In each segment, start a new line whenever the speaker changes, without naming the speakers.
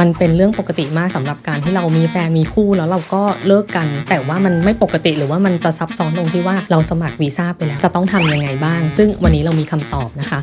มันเป็นเรื่องปกติมากสำหรับการที่เรามีแฟนมีคู่แล้วเราก็เลิกกัน แต่ว่ามันไม่ปกติหรือว่ามันจะซับซ้อนตรงที่ว่าเราสมัครวีซ่าไปแล้วจะต้องทำยังไงบ้าง ซึ่งวันนี้เรามีคำตอบนะคะ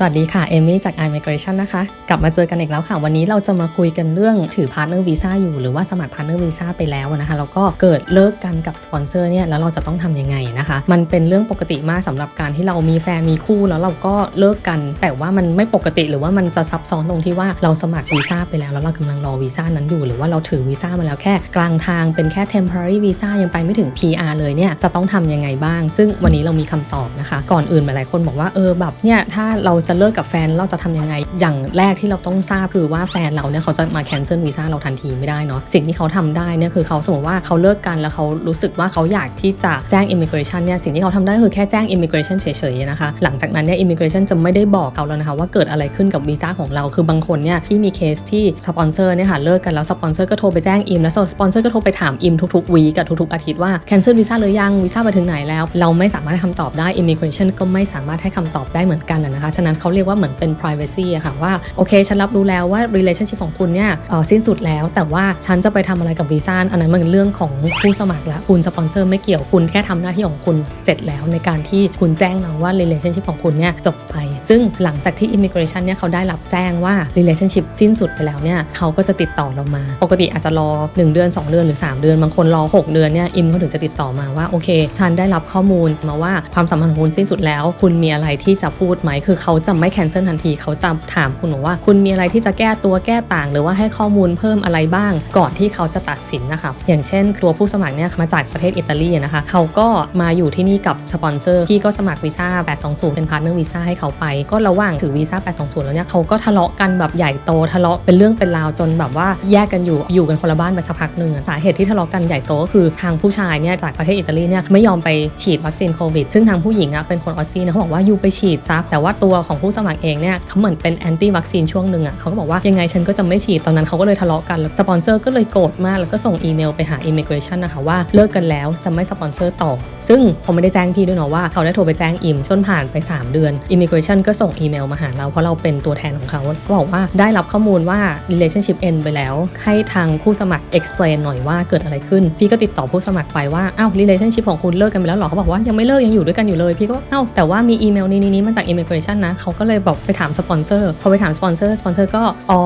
สวัสดีค่ะ เอมี่จาก iMigration นะคะ กลับมาเจอกันอีกแล้วค่ะ วันนี้เราจะมาคุยกันเรื่องถือ Partner Visa อยู่ หรือว่าสมัคร Partner Visa ไปแล้วนะคะ แล้วก็เกิดเลิกกันกับสปอนเซอร์เนี่ย แล้วเราจะต้องทำยังไงนะคะ มันเป็นเรื่องปกติมากสำหรับการที่เรามีแฟนมีคู่แล้วเราก็เลิกกัน แต่ว่ามันไม่ปกติหรือว่ามันจะซับซ้อนตรงที่ว่าเราสมัครวีซ่าไปแล้ว แล้วเรากำลังรอวีซ่านั้นอยู่ หรือว่าเราถือวีซ่ามาแล้วแค่กลางทางเป็นแค่ temporary visa ยังไปไม่ถึง PR เลยเนี่ย จะต้องทำยังไงบ้าง ซึ่งวันนี้เรามีคำตอบนะคะ ก่อนอื่นหลายๆคนบอกว่าเออแบบเนี่ยถ้าเราจะเลิกกับแฟนเราจะทำยังไง อย่างแรกที่เราต้องทราบคือว่าแฟนเราเนี่ยเขาจะมา cancel วีซ่าเราทันทีไม่ได้เนาะสิ่งที่เขาทำได้เนี่ยคือเขาสมมติว่าเขาเลิกกันแล้วเขารู้สึกว่าเขาอยากที่จะแจ้ง immigration เนี่ยสิ่งที่เขาทำได้คือแค่แจ้ง immigration เฉยๆนะคะหลังจากนั้นเนี่ย immigration จะไม่ได้บอกเขาแล้วนะคะว่าเกิดอะไรขึ้นกับวีซ่าของเราคือบางคนเนี่ยที่มีเคสที่สปอนเซอร์เนี่ยค่ะเลิกกันแล้วสปอนเซอร์ก็โทรไปแจ้งอิมแล้วสปอนเซอร์ก็โทรไปถามอิมทุกๆวีกับทุกๆอาทิตย์ว่า cancel วีซ่าหรือยังวีซ่าไปถึงไหนแล้ว เราไม่สามารถให้คำตอบได้ immigration ก็ไม่สามารถให้คำตอบได้เหมือนกันนะคะฉะนั้นเขาเรียกว่าเหมือนเป็น privacy อะค่ะว่าโอเค ฉันรับรู้แล้วว่า relationship ของคุณเนี่ยสิ้นสุดแล้ว แต่ว่าฉันจะไปทำอะไรกับวีซ่าอันนั้นมันเรื่องของผู้สมัครละคุณสปอนเซอร์ไม่เกี่ยวคุณแค่ทำหน้าที่ของคุณเสร็จแล้วในการที่คุณแจ้งเราว่า relationship ของคุณเนี่ยจบไป ซึ่งหลังจากที่ immigration เนี่ยเขาได้รับแจ้งว่า relationship สิ้นสุดไปแล้วเนี่ยเขาก็จะติดต่อเรามา ปกติอาจจะรอ 1 เดือน 2 เดือนหรือ 3 เดือนบางคนรอ 6 เดือนเนี่ยอิมเขาถึงจะติดต่อมาว่าโอเค ฉันได้รับข้อมูลมาว่าความสัมพันธ์ของคุณสิ้นสุดแล้ว คุณมีอะไรที่จะพูดไหมคือเขาจะไม่ cancel ทันที เขาจะถามคุณว่า คุณมีอะไรที่จะแก้ตัวแก้ต่าง หรือว่าให้ข้อมูลเพิ่มอะไรบ้าง ก่อนที่เขาจะตัดสินนะคะอย่างเช่น ตัวผู้สมัครเนี่ยมาจากประเทศอิตาลีนะคะเขาก็มาอยู่ที่นี่กับสปอนเซอร์ที่ก็สมัครวีซ่า 820 เป็นพาร์ทเนอร์วีซ่าให้เขาไป ก็ระหว่างถือวีซ่า 820 แล้วเนี่ยเขาก็ทะเลาะกันแบบใหญ่โตทะเลาะเป็นเรื่องเป็นราวจนแบบว่าแยกกันอยู่อยู่กันคนละบ้านไปสักพักหนึ่งสาเหตุที่ทะเลาะกันใหญ่โตก็คือทางผู้ชายเนี่ยจากประเทศอิตาลีเนี่ยไม่ยอมไปฉีดวัคซีนโควิดซึ่งทางผู้หญิงอะเป็นคนออสซี่นะเขาบอกว่าอยู่ไปฉีดซะแต่ว่าตัวของผู้สมัครเองเนี่ยเขาเหมือนเป็นแอนตี้วัคซีนช่วงหนึ่งอะเขาก็บอกว่ายังไงฉันก็จะไม่ฉีดตอนนั้นเขาก็เลยทะเลาะกันแล้วสปอนเซอร์ก็เลยโกรธมากแล้วก็ส่งอีเมลไปหา immigration นะคะว่าเลิกกันแล้วจะไม่สปอนเซอร์ต่อ ซึ่งผมไม่ได้แจ้งพี่ด้วยเนาะว่าเขาได้โทรไปแจ้งอิมจนผ่านไป 3 เดือน immigration ก็ส่งอีเมลมาหาเราเพราะเราเป็นตัวแทนของเขาก็บอกว่าได้รับข้อมูลว่า relationship end ไปแล้ว ให้ทางผู้สมัคร explain หน่อยว่าเกิดอะไรขึ้น พี่ก็ติดต่อผู้สมัครไปว่าอ้าว relationship ของคุณเลิกกันไปแล้วหรอเขาบอกว่ายังไม่เลิกยังอยู่ด้วยกันอยู่เลย พี่ก็อกอ้าวแต่ว่ามีอีเมลนี้นี้มาจาก immigration นะเขาก็เลยบอกไปถามสปอนเซอร์พอไปถามสปอนเซอร์สปอนเซอร์ก็อ๋อ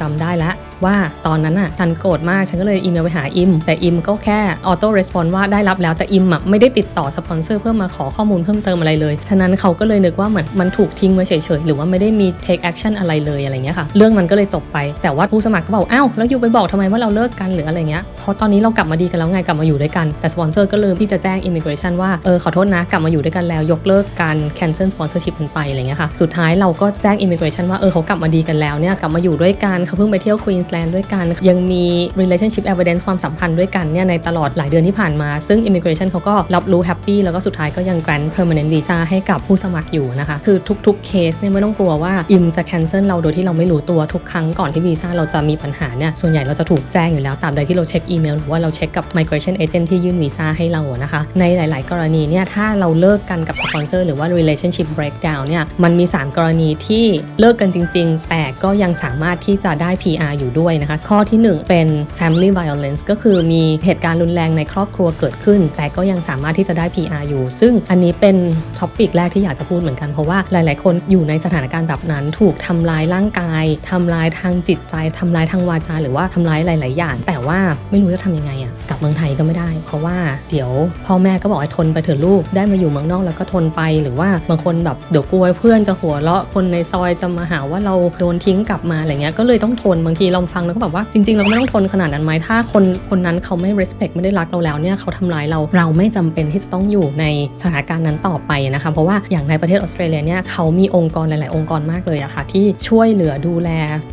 จำได้ละว่าตอนนั้นอะฉันโกรธมาก ฉันก็เลยอีเมลไปหาอิม แต่อิมก็แค่ออโต้รีสปอนว่าได้รับแล้วแต่อิมอะไม่ได้ติดต่อสปอนเซอร์เพื่อมาขอข้อมูลเพิ่มเติมอะไรเลย ฉะนั้นเขาก็เลยนึกว่าเหมือนมันถูกทิ้งไว้เฉยๆ หรือว่าไม่ได้มี take action อะไรเลยอะไรเงี้ยค่ะ เรื่องมันก็เลยจบไป แต่ว่าผู้สมัครก็บอกอ้าวแล้วอยู่ไปบอกทำไมว่าเราเลิกกันหรืออะไรเงี้ย เพราะตอนนี้เรากลับมาดีกันแล้วไงกลับมาอยู่ด้วยกัน แต่สปอนเซอร์ก็ลืมที่จะแจ้ง immigration ว่าเออขอโทษนะกลับมาอยู่ด้วยกันแล้วยกเลิกการ cancel sponsorship กันไปอะไรเงี้ยค่ะ สุดท้ายเราก็แจ้ง immigration ว่าเออเขากลับมาดีกันแล้วเนี่ยกลับมาอยู่ด้วยกันเขาเพิ่งไปเที่ยว Queensland ด้วยกัน ยังมี relationship evidence ความสัมพันธ์ด้วยกันเนี่ยในตลอดหลายเดือนที่ผ่านมา ซึ่ง immigration เขาก็รับรู้แฮปปี้แล้วก็สุดท้ายก็ยัง grant permanent visa ให้กับผู้สมัครอยู่นะคะ คือทุกๆเคสเนี่ยไม่ต้องกลัวว่าอิมจะ cancel เราโดยที่เราไม่รู้ตัวทุกครั้งก่อนที่วีซ่าเราจะมีปัญหาเนี่ยส่วนใหญ่เราจะถูกแจ้งอยู่แล้วตามใดที่เราเช็คอีเมลหรือว่าเราเช็คกับ migration agent ที่ยื่นวีซ่าให้เรานะคะ ในหลาย ๆ กรณีเนี่ยถ้าเราเลิกกันกับสปอนเซอร์หรือว่า relationship breakdown เนี่ยมันมี 3 กรณีที่เลิกกันจริง ๆ แต่ก็ยังสามารถที่จะได้ PR อยู่ด้วยนะคะ ข้อที่ 1 เป็น family violence ก็คือมีเหตุการณ์รุนแรงในครอบครัวเกิดขึ้น แต่ก็ยังสามารถที่จะได้ PR อยู่ ซึ่งอันนี้เป็นท็อปิกแรกที่อยากจะพูดเหมือนกันเพราะว่าหลาย ๆ คนอยู่ในสถานการณ์แบบนั้น ถูกทำลายร่างกายทำลายทางจิตใจทำลายทางวาจาหรือว่าทำลายหลาย ๆ อย่าง แต่ว่าไม่รู้จะทำยังไงอะกลับเมืองไทยก็ไม่ได้ เพราะว่าเดี๋ยวพ่อแม่ก็บอกให้ทนไปเถอะลูกได้มาอยู่เมืองนอกแล้วก็ทนไปหรือว่าบางคนแบบเดี๋ยวกลัวเพื่อนจะหัวเราะคนในซอยจะมาหาว่าเราโดนทิ้งกลับมาอะไรเงี้ยก็เลยต้องทนบางทีเราฟังแล้วก็แบบว่าจริงๆเราไม่ต้องทนขนาดนั้นไหมถ้าคนคนนั้นเขาไม่ respect ไม่ได้รักเราแล้วเนี่ยเขาทำร้ายเราเราไม่จำเป็นที่จะต้องอยู่ในสถานการณ์นั้นต่อไปนะคะเพราะว่าอย่างในประเทศออสเตรเลียเนี่ยเขามีองค์กรหลาย ๆ องค์กรมากเลยอะค่ะที่ช่วยเหลือดูแล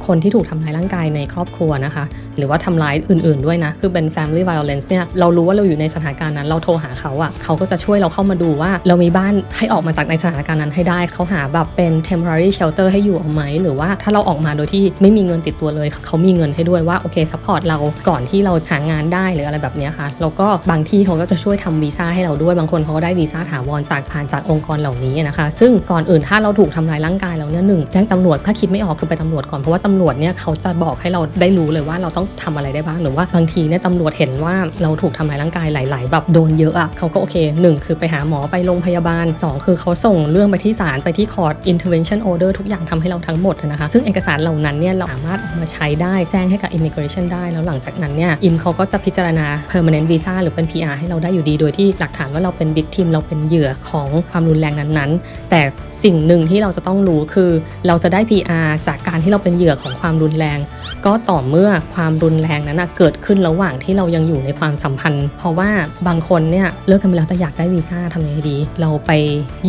คนที่ถูกทำร้ายร่างกายในครอบครัวนะคะ หรือว่าทำร้ายอื่น ๆ ด้วยนะ คือเป็น family violence เนี่ยเรารู้ว่าเราอยู่ในสถานการณ์นั้นเราโทรหาเขาอะ่ะเขาก็จะช่วยเราเข้ามาดูว่า เรามีบ้านให้ออกมาจากในสถานการณ์นั้นให้ได้เขาหาแบบเป็น temporary shelter ให้อยู่เอาไหมหรือว่าถ้าเราออกมาโดยที่ไม่มีเงินติดตัวเลยเขามีเงินให้ด้วยว่าโอเค support เราก่อนที่เราหางานได้หรืออะไรแบบนี้ค่ะแล้วก็บางที่เขาก็จะช่วยทำวีซ่าให้เราด้วยบางคนเขาก็ได้วีซ่าถาวรจากผ่านจากองค์กรเหล่านี้นะคะ ซึ่งก่อนอื่นถ้าเราถูกทำลายร่างกายแล้วเนี่ยหนึ่งแจ้งตำรวจถ้าคิดไม่ออกคือไปตำรวจก่อนเพราะว่าตำรวจเนี่ยเขาจะบอกให้เราได้รู้เลยว่าเราต้องทำอะไรได้บ้างหรือว่าบางทีเนี่ยตำรวจเห็นว่าเราถูกทำลายร่างกายหลาย ๆ แบบโดนเยอะอะเขาก็โอเคหนึ่งคือไปหาหมอไปโรงพยาบาลสองคือเขาส่งเรื่องไปที่ศาลไปที่คอร์ด intervention order ทุกอย่างทำให้เราทั้งหมดนะคะ ซึ่งเอกสารเหล่านั้นเนี่ยเราสามารถมาใช้ได้แจ้งให้กับ immigration ได้ แล้วหลังจากนั้นเนี่ยอิมเขาก็จะพิจารณา permanent visa หรือเป็น PR ให้เราได้อยู่ดี โดยที่หลักฐานว่าเราเป็น victim เราเป็นเหยื่อของความรุนแรงนั้นๆ แต่สิ่งหนึ่งที่เราจะต้องรู้คือ เราจะได้ PR จากการที่เราเป็นเหยื่อของความรุนแรง ก็ต่อเมื่อความรุนแรงนั้นเกิดขึ้นระหว่างที่เรายังอยู่ในความสัมพันธ์ เพราะว่าบางคนเนี่ยเลิกกันไปแล้วแต่อยากได้วีซ่าทำยังไงดี เราไป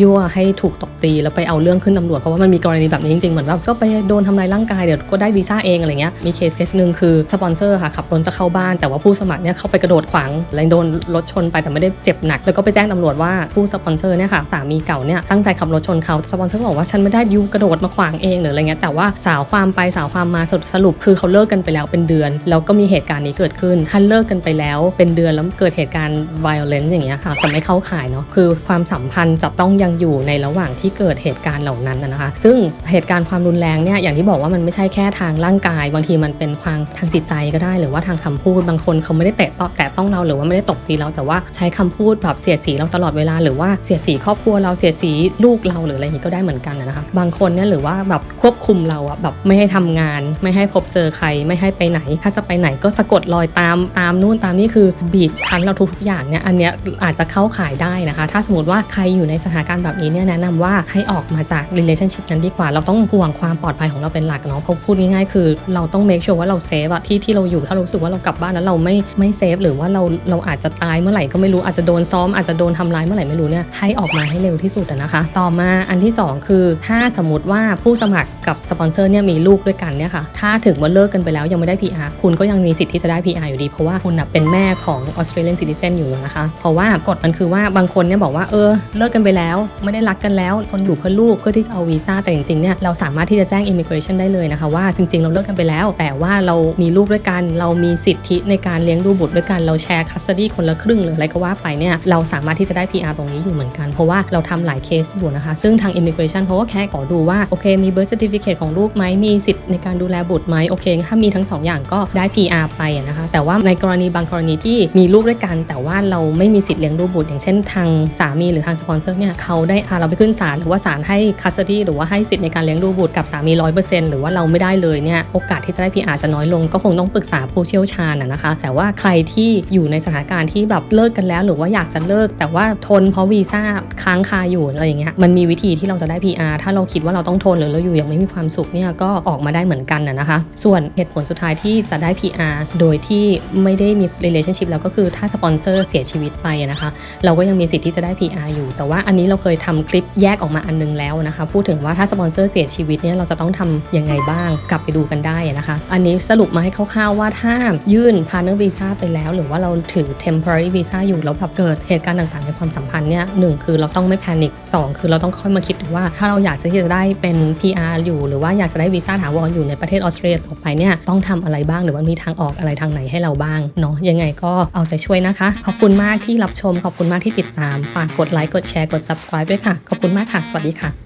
ยั่วให้ถูกตบตีแล้วไปเอาเรื่องขึ้นตำรวจเพราะว่ามันมีกรณีแบบนี้จริงๆเหมือนว่าก็ไปโดนทำลายร่างกายเดี๋ยวก็ได้วีซ่าเองอะไรเงี้ยมีเคสเคสหนึ่งคือสปอนเซอร์ค่ะขับรถจะเข้าบ้านแต่ว่าผู้สมัครเนี่ยเข้าไปกระโดดขวางเลยโดนรถชนไปแต่ไม่ได้เจ็บหนัก แล้วก็ไปแจ้งตำรวจว่าผู้สปอนเซอร์เนี่ยค่ะสามีเก่าเนี่ยตั้งใจขับรถชนเขาสปอนเซอร์บอกว่าฉันไม่ได้ยูกระโดดมาขวางเองหรืออะไรเงี้ยแต่ว่าสาวความไปสาวความมาสรุปคือเขาเลิกกันไปแล้วเป็นเดือน แล้วก็มีเหตุการณ์นี้เกิดขึ้นถ้าเลิกกันไปแล้วเป็นเดือนแล้วเกิดเหตุการณ์ violence อย่างเงี้ยค่ะแต่ไม่เข้าข่ายเนาะคือความสัมพันธ์จะต้องยังอยู่ในระหว่างที่เกิดเหตุการณ์เหล่านั้นนะคะ ซึ่งเหตุการณ์ความรุนแรงเนี่ยอย่างที่บอกว่ามันไม่ใช่แค่ทางร่างกาย บางทีมันเป็นความทางจิตใจก็ได้ หรือว่าทางคำพูดบางคนเขาไม่ได้แตะต้อแตะต้องเราหรือว่าไม่ได้ตบตีเราแต่ว่าใช้คำพูดแบบเสียดสีเราตลอดเวลาหรือว่าเสียดสีครอบครัวเราเสียดสีลูกเราหรืออะไรอย่างนี้ก็ได้เหมือนกันนะคะบางคนเนี่ยหรือว่าแบบควบคุมเราอะแบบไม่ให้ทำงาน ไม่ให้พบเจอใครไม่ให้ไปไหน ถ้าจะไปไหนก็สะกดรอยตามตามนู่นตามนี่คือบีบคั้นเราทุกๆอย่างเนี่ยอันเนี้ยอาจจะเข้าข่ายได้นะคะ ถ้าสมมติว่าใครอยู่ในสถานการณ์แบบนี้เนี่ยแนะนำว่าให้ออกมาจาก relationship นั้นดีกว่า เราต้องห่วงความปลอดภัยของเราเป็นหลักเนาะเพราะพูดง่ายๆ คือเราต้อง make sure ว่าเราเซฟอะที่ที่เราอยู่ถ้ารู้สึกว่าเรากลับบ้านแล้วเราไม่ไม่เซฟหรือว่าเราเราอาจจะตายเมื่อไหร่ก็ไม่รู้อาจจะโดนซ้อมอาจจะโดนทำร้ายเมื่อไหร่ไม่รู้เนี่ยให้ออกมาให้เร็วที่สุดนะคะ ต่อมาอันที่สองคือ ถ้าสมมติว่าผู้สมัครกับสปอนเซอร์เนี่ยมีลูกด้วยกันเนี่ยค่ะถ้าถึงว่าเลิกกันไปแล้วยังไม่ได้ PR คุณก็ยังมีสิทธิ์ที่จะได้ PR อยู่ดี เพราะว่าคุณนะเป็นแม่ของ Australian Citizen อยู่นะคะ เพราะว่ากฎมันคือว่าบางคนเนี่ยบอกว่าเออเลิกกันไปแล้ว ไม่ได้รักกันแล้วคนอยู่เพื่อลูกเพื่อที่จะเอาวีซ่าแต่จริงๆเนี่ยเราสามารถที่จะแจ้ง Immigration ได้เลยนะคะว่าจริงๆเราเลิกกันไปแล้ว แต่ว่าเรามีลูกด้วยกัน เรามีสิทธิในการเลี้ยงดูบุตรด้วยกัน เราแชร์ custody คนละครึ่งหรืออะไรก็ว่าไปเนี่ย เราสามารถที่จะได้ PR ตรงนี้อยู่เหมือนกัน เพราะว่าเราทำหลายเคสอยู่นะคะ ซึ่งทาง Immigration เพราะว่าแค่ขอดูว่า โอเค มี birth certificate ของลูกไหม มีสิทธิในการดูแลบุตรไหม โอเค ถ้ามีทั้งสองอย่างก็ได้ PR ไปนะคะ แต่ว่าในกรณีบางกรณีที่มีลูกด้วยกัน แต่ว่าเราไม่มีสิทธิเลี้ยงดูบุตร อย่างเช่น ทางสามีหรือทางสปอนเซอร์เนี่ยเขาได้พาเราไปขึ้นศาลหรือว่าศาลให้ custody หรือว่าให้สิทธิในการเลี้ยงดูบุตรกับสามี100%หรือว่าเราไม่ได้เลยเนี่ยโอกาสที่จะได้ PR จะน้อยลง ก็คงต้องปรึกษาผู้เชี่ยวชาญอะนะคะ แต่ว่าใครที่อยู่ในสถานการณ์ที่แบบเลิกกันแล้ว หรือว่าอยากจะเลิก แต่ว่าทนเพราะวีซ่าค้างคาอยู่อะไรอย่างเงี้ยมันมีวิธีที่เราจะได้ PR ถ้าเราคิดว่าเราต้องทนหรือเราอยู่อย่างไม่มีความสุขเนี่ยก็ออกมาได้เหมือนกันนะนะคะ ส่วนเหตุผลสุดท้ายที่จะได้ PR โดยที่ไม่ได้มี relationship แล้วก็คือถ้าสปอนเซอร์เสียชีวิตไปนะคะ เราก็ยังมีสิทธิ์ที่จะได้ PR อยู่ แต่ว่าอันนี้เราเคยทำคลิปแยกออกมาอันนึงแล้วนะคะ พูดถึงว่าถ้าสปอนเซอร์เสียชีวิตเนี่ยเราจะต้องทำยังไงบ้างกลับไปดูกันได้อะนะคะ อันนี้สรุปมาให้คร่าวๆว่าถ้ายื่น partner visa ไปแล้ว หรือว่าเราถือ temporary visa อยู่แล้วแบบเกิดเหตุการณ์ต่างๆในความสัมพันธ์เนี่ยหนึ่งคือเราต้องไม่แพนิคสองคือเราต้องค่อยมาคิดว่า ถ้าเราอยากจะที่จะได้เป็น PR อยู่ หรือว่าอยากจะได้วีซ่าถาวรอยู่ในประเทศออสเตรเลียต่อไปเนี่ยต้องทำอะไรบ้างหรือว่ามีทางออกอะไรทางไหนให้เราบ้างเนาะยังไงก็เอาใจช่วยนะคะ ขอบคุณมากที่รับชม ขอบคุณมากที่ติดตาม ฝากกดไลค์กดแชร์กด subscribe ด้วยค่ะ ขอบคุณมากค่ะ สวัสดีค่ะ